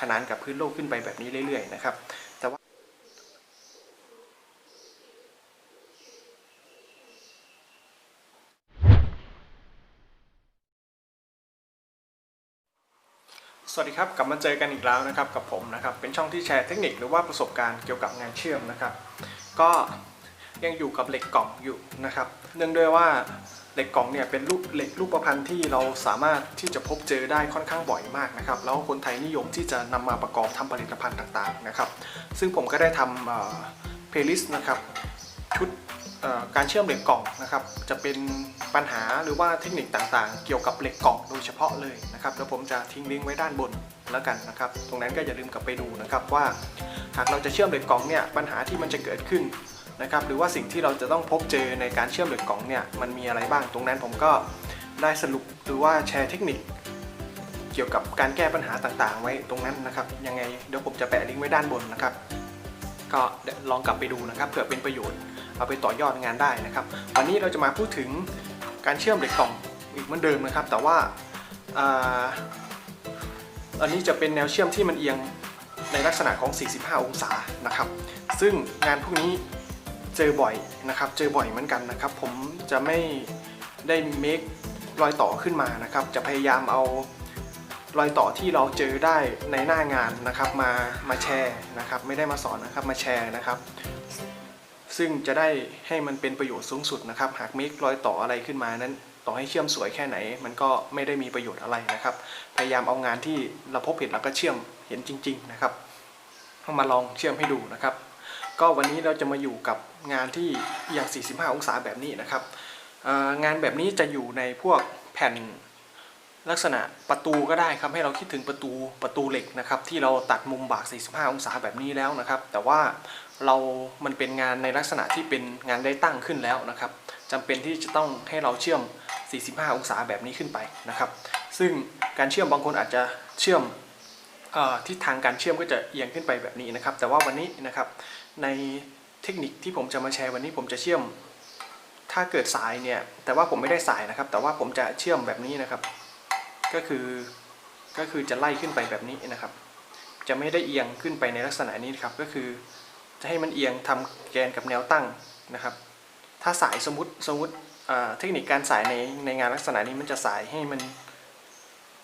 ขนานกับพื้นโลกขึ้นไปแบบนี้เรื่อยๆนะครับแต่ว่าสวัสดีครับ กลับมาเจอกันอีกแล้วนะครับกับผมนะครับ เป็นช่องที่แชร์เทคนิคหรือว่าประสบการณ์เกี่ยวกับงานเชื่อมนะครับ ก็ยังอยู่กับเหล็กกล่องอยู่นะครับ เนื่องด้วยว่าเหล็กกล่องเนี่ยเป็นรูปเหล็กรูปประพันธ์ที่เราสามารถที่จะพบเจอได้ค่อนข้างบ่อยมากนะครับ แล้วคนไทยนิยมที่จะนำมาประกอบทำผลิตภัณฑ์ต่างๆนะครับ ซึ่งผมก็ได้ทำเพลย์ลิสต์นะครับชุดการเชื่อมเหล็กกล่องนะครับ จะเป็นปัญหาหรือว่าเทคนิคต่างๆ เกี่ยวกับเหล็กกล่องโดยเฉพาะเลยนะครับแล้วผมจะทิ้งลิงก์ไว้ด้านบนแล้วกันนะครับ ตรงนั้นก็อย่าลืมกลับไปดูนะครับว่า หากเราจะเชื่อมเหล็กกล่องเนี่ยปัญหาที่มันจะเกิดขึ้น นะครับหรือว่าสิ่งที่เราจะต้องพบเจอในการเชื่อมเหล็กกล่องเนี่ยมันมีอะไรบ้างตรงนั้นผมก็ได้สรุปหรือว่าแชร์เทคนิค เกี่ยวกับการแก้ปัญหาต่างๆ ไว้ตรงนั้นนะครับยังไงเดี๋ยวผมจะแปะลิงก์ไว้ด้านบนนะครับ ก็ลองกลับไปดูนะครับเผื่อเป็นประโยชน์เอาไปต่อยอดงานได้นะครับ วันนี้เราจะมาพูดถึงการเชื่อมเหล็กกล่องอีกเหมือนเดิมนะครับ แต่ว่าอ่าอันนี้จะเป็นแนวเชื่อมที่มันเอียงในลักษณะของ 45 องศานะครับ ซึ่งงานพวกนี้ เจอบ่อยนะครับ เจอบ่อยเหมือนกันนะครับ ผมจะไม่ได้เมครอยต่อขึ้นมานะครับ จะพยายามเอารอยต่อที่เราเจอได้ในหน้างานนะครับมามาแชร์นะครับ ไม่ได้มาสอนนะครับมาแชร์นะครับ ซึ่งจะได้ให้มันเป็นประโยชน์สูงสุดนะครับ หากมีรอยต่ออะไรขึ้นมานั้น ต่อให้เชื่อมสวยแค่ไหน มันก็ไม่ได้มีประโยชน์อะไรนะครับ พยายามเอางานที่เราพบเห็นแล้วก็เชื่อมเห็นจริง ๆ นะครับเอามาลองเชื่อมให้ดูนะครับ ก็วันนี้เราจะมาอยู่กับงานที่อย่าง 45 องศาแบบนี้นะครับงานแบบนี้จะอยู่ในพวกแผ่นลักษณะประตูก็ได้ครับให้เราคิดถึงประตูประตูเหล็กนะครับที่เราตัดมุมบาก 45 องศาแบบนี้แล้วนะครับ แต่ว่าเรา มันเป็นงานในลักษณะที่เป็นงานได้ตั้งขึ้นแล้วนะครับจำเป็นที่จะต้องให้เราเชื่อม 45 องศาแบบนี้ขึ้นไปนะครับ ซึ่งการเชื่อมบางคนอาจจะเชื่อมออทิศทางการเชื่อมก็จะเอียงขึ้นไปแบบนี้นะครับ แต่ว่าวันนี้นะครับ ในเทคนิคที่ผมจะมาแชร์วันนี้ผมจะเชื่อม ถ้าเกิดสายเนี่ย แต่ว่าผมไม่ได้สายนะครับ แต่ว่าผมจะเชื่อมแบบนี้นะครับ ก็คือก็คือจะไล่ขึ้นไปแบบนี้นะครับ จะไม่ได้เอียงขึ้นไปในลักษณะนี้นครับ ก็คือจะให้มันเอียงทำแกนกับแนวตั้งนะครับ ถ้าสายสมมติสมมติเทคนิคการสายในในงานลักษณะนี้มันจะสายให้มัน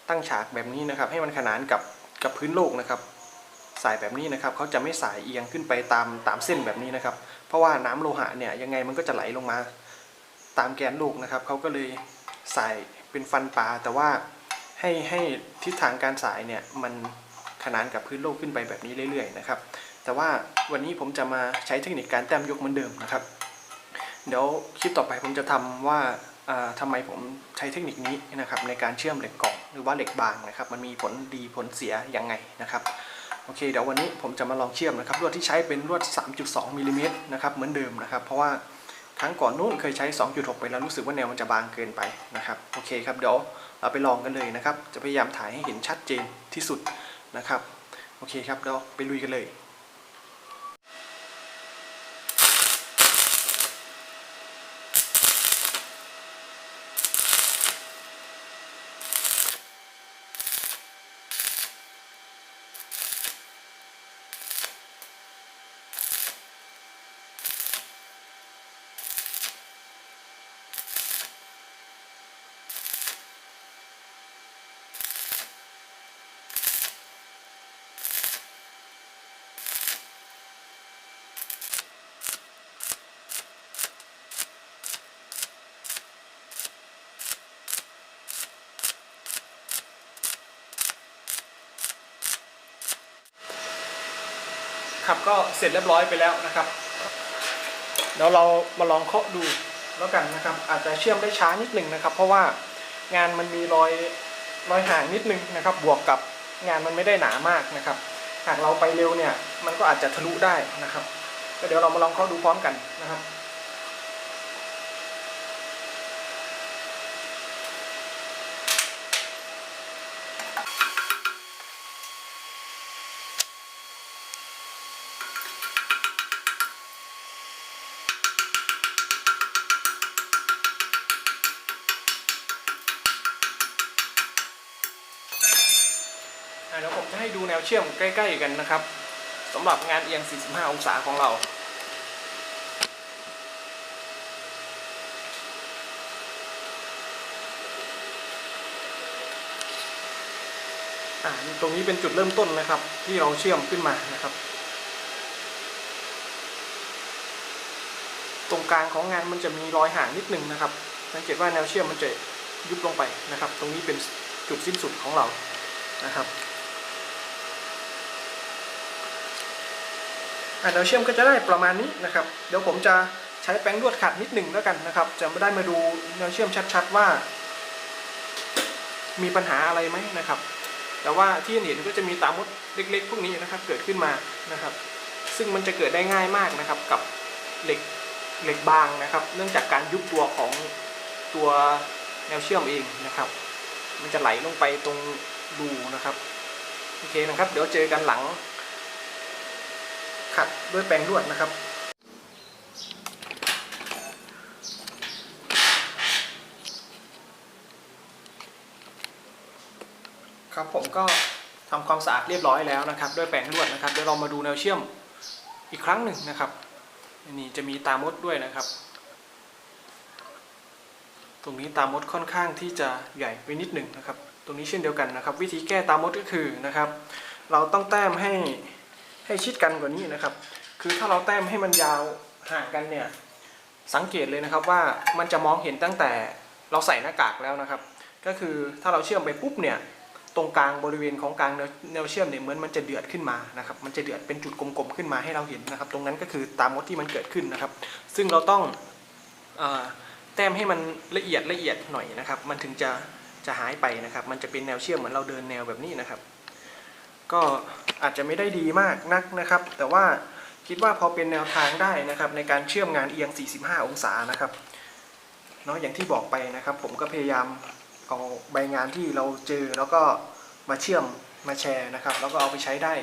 ตั้งฉากแบบนี้นะครับ ให้มันขนานกับกับพื้นโลกนะครับ สายแบบนี้นะครับเขาจะไม่สายเอียงขึ้นไปตามตามเส้นแบบนี้นะครับ เพราะว่าน้ำโลหะเนี่ยยังไงมันก็จะไหลลงมา ตามแกนโลกนะครับเขาก็เลยใส่เป็นฟันปลาแต่ว่าให้ให้ทิศทางการสายเนี่ยมันขนานกับพื้นโลกขึ้นไปแบบนี้เรื่อยๆนะครับแต่ว่าวันนี้ผมจะมาใช้เทคนิคการแต้มยกเหมือนเดิมนะครับ เดี๋ยวคลิปต่อไปผมจะทำว่าอ่าทำไมผมใช้เทคนิคนี้นะครับในการเชื่อมเหล็กกล่องหรือว่าเหล็กบางนะครับ มันมีผลดีผลเสียยังไงนะครับ โอเคเดี๋ยววันนี้ผมจะมาลองเชื่อมนะครับลวดที่ใช้เป็นลวด 3.2มิลลิเมตรนะครับเหมือนเดิมนะครับ เพราะว่าครั้งก่อนนู้นเคยใช้ 2.6 ไปแล้วรู้สึกว่าแนวมันจะบางเกินไปนะครับโอเคครับเดี๋ยวเราไปลองกันเลยนะครับ จะพยายามถ่ายให้เห็นชัดเจนที่สุดนะครับโอเคครับเดี๋ยวไปลุยกันเลย ครับก็เสร็จเรียบร้อยไปแล้วนะครับเดี๋ยวเรามาลองเคาะดูแล้วกันนะครับ อาจจะเชื่อมได้ช้านิดหนึ่งนะครับ เพราะว่างานมันมีรอยรอยห่างนิดนึงนะครับ บวกกับงานมันไม่ได้หนามากนะครับ หากเราไปเร็วเนี่ยมันก็อาจจะทะลุได้นะครับก็เดี๋ยวเรามาลองเคาะดูพร้อมกันนะครับ เดี๋ยวผมจะให้ดูแนวเชื่อมใกล้ๆกันนะครับสำหรับงานเอียง 45 องศาของเราอ่าตรงนี้เป็นจุดเริ่มต้นนะครับ ที่เราเชื่อมขึ้นมานะครับ ตรงกลางของงานมันจะมีรอยห่างนิดนึงนะครับ สังเกตว่าแนวเชื่อมมันจะยุบลงไปนะครับ ตรงนี้เป็นจุดสิ้นสุดของเรานะครับ อ่าแนวเชื่อมก็จะได้ประมาณนี้นะครับ เดี๋ยวผมจะใช้แป้งลวดขัดนิดหนึ่งแล้วกันนะครับ จะไม่ได้มาดูแนวเชื่อมชัดๆว่า มีปัญหาอะไรไหมนะครับ แต่ว่าที่เห็นก็จะมีตามมดเล็กๆ พวกนี้นะครับ เกิดขึ้นมานะครับ ซึ่งมันจะเกิดได้ง่ายมากนะครับ กับเหล็กเหล็กบางนะครับ เนื่องจากการยุบตัวของตัวแนวเชื่อมเองนะครับ มันจะไหลลงไปตรงรูนะครับโอเคนะครับ เดี๋ยวเจอกันหลัง ขัดด้วยแปรงลวดนะครับ ครับผมก็ทำความสะอาดเรียบร้อยแล้วนะครับ ด้วยแปรงลวดนะครับเดี๋ยวเรามาดูแนวเชื่อมอีกครั้งหนึ่งนะครับนี่จะมีตามดด้วยนะครับ ตรงนี้ตามดค่อนข้างที่จะใหญ่ไปนิดหนึ่งนะครับ ตรงนี้เช่นเดียวกันนะครับ วิธีแก้ตามดก็คือนะครับ เราต้องแต้มให้ ให้ชิดกันกว่านี้นะครับ คือถ้าเราแต้มให้มันยาวห่างกันเนี่ยสังเกตเลยนะครับว่ามันจะมองเห็นตั้งแต่เราใส่หน้ากากแล้วนะครับ ก็คือถ้าเราเชื่อมไปปุ๊บเนี่ยตรงกลางบริเวณของกลางแนวแนวเชื่อมเนี่ยเหมือนมันจะเดือดขึ้นมานะครับมันจะเดือดเป็นจุดกลมๆขึ้นมาให้เราเห็นนะครับ ตรงนั้นก็คือตามมดที่มันเกิดขึ้นนะครับ ซึ่งเราต้องอแต้มให้มันละเอียดละเอียดหน่อยนะครับ มันถึงจะจะหายไปนะครับ มันจะเป็นแนวเชื่อมเหมือนเราเดินแนวแบบนี้นะครับ ก็อาจจะไม่ได้ดีมากนักนะครับ แต่ว่าคิดว่าพอเป็นแนวทางได้นะครับ ในการเชื่อมงานเอียง 45 องศานะครับเนาะอย่างที่บอกไปนะครับ ผมก็พยายามเอาใบงานที่เราเจอแล้วก็มาเชื่อมมาแชร์นะครับ แล้วก็เอาไปใช้ได้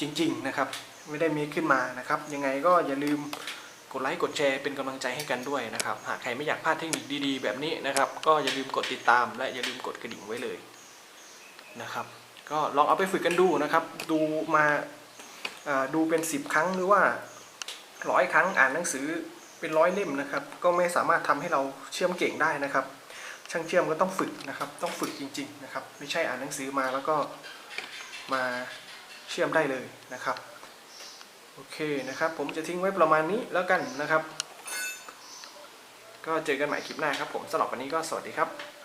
จริง ๆนะครับ ไม่ได้มีขึ้นมานะครับ ยังไงก็อย่าลืมกดไลค์กดแชร์เป็นกำลังใจให้กันด้วยนะครับ หากใครไม่อยากพลาดเทคนิคดีๆ แบบนี้นะครับ ก็อย่าลืมกดติดตาม และอย่าลืมกดกระดิ่งไว้เลยนะครับ ก็ลองเอาไปฝึกกันดูนะครับ ดูมาดูเป็น 10 ครั้งหรือว่าร้อยครั้งอ่านหนังสือเป็นร้อยเล่มนะครับ ก็ไม่สามารถทำให้เราเชื่อมเก่งได้นะครับ ช่างเชื่อมก็ต้องฝึกนะครับ ต้องฝึกจริง ๆนะครับ ไม่ใช่อ่านหนังสือมาแล้วก็มาเชื่อมได้เลยนะครับโอเคนะครับ ผมจะทิ้งไว้ประมาณนี้แล้วกันนะครับ ก็เจอกันใหม่คลิปหน้าครับผมสำหรับวันนี้ก็สวัสดีครับ